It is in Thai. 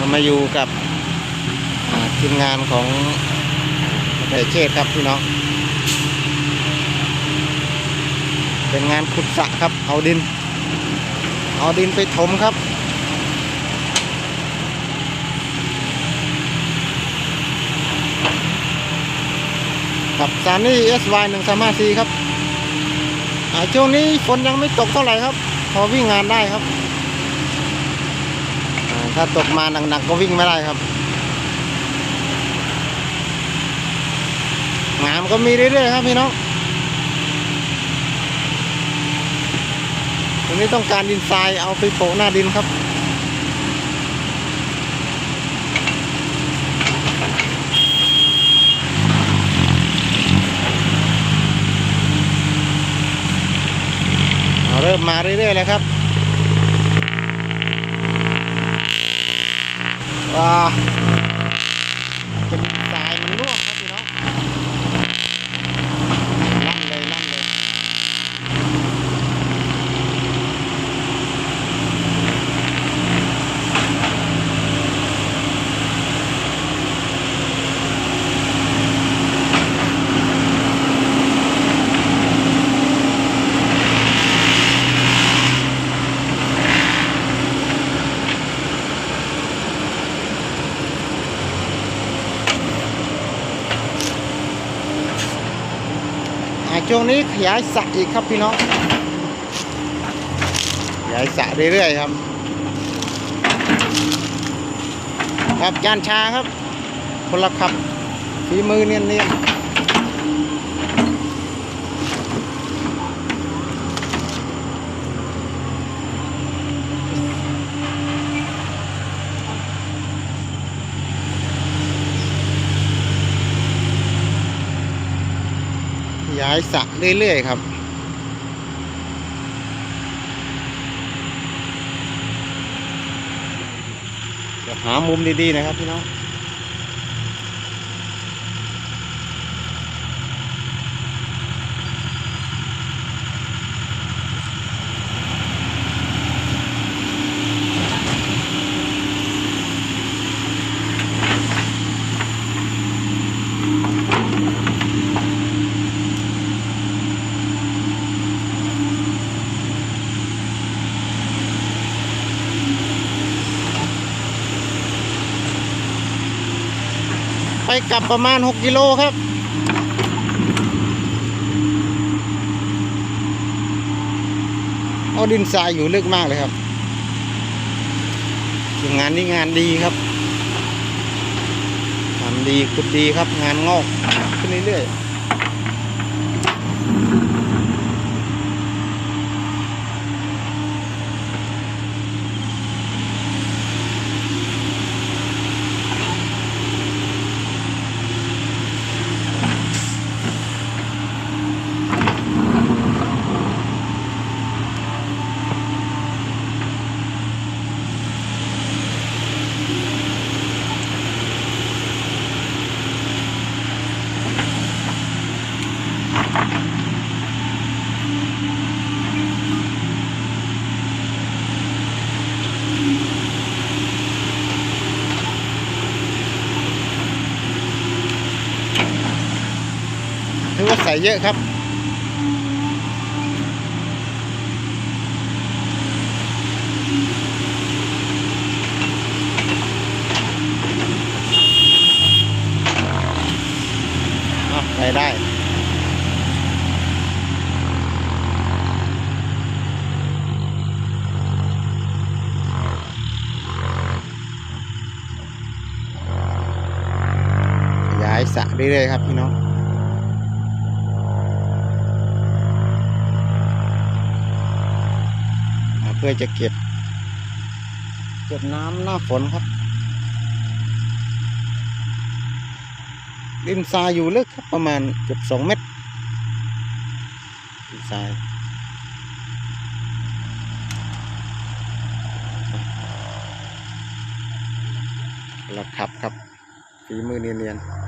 เรามาอยู่กับทีมงานของเดเชษครับพี่น้อง เป็นงานขุดสระครับ เอาดิน เอาดินไปถมครับกับซานี่ SY 1 3 5 4ครับช่วงนี้ฝนยังไม่ตกเท่าไหร่ครับ พอวิ่งงานได้ครับ ถ้าตกมาหนักๆก็วิ่งไม่ได้ครับงานก็มีเรื่อยๆครับพี่น้องตรงนี้ต้องการดินทรายเอาไปโปะหน้าดินครับเอาเริ่มมาเรื่อยๆแล้วครับ ว้าเป็นทรายมันร่วงครับพี่น้องลั่นเลยลั่นเลยอ่า ช่วงนี้ขยายสระอีกครับพี่น้องขยายสระเรื่อยๆครับ ครับจานชาครับคนละขับฝีมือเนียนๆ ย้ายสระเรื่อย ๆ ครับจะหามุมดี ๆ นะครับพี่น้อง ไปกลับประมาณ 6 กิโลครับเอาดินทรายอยู่ลึกมากเลยครับงานนี้งานดีครับทำดีขุดดีครับงานงอกขึ้นเรื่อยๆ ถือว่าใส่เยอะครับอะไปได้ ขยาย สระเรื่อยๆครับพี่น้องเพื่อจะเก็บ เก็บน้ำหน้าฝนครับดินทรายอยู่ลึกครับประมาณเกือบสองเมตรดินทรายเราขับครับฝีมือเนียนๆ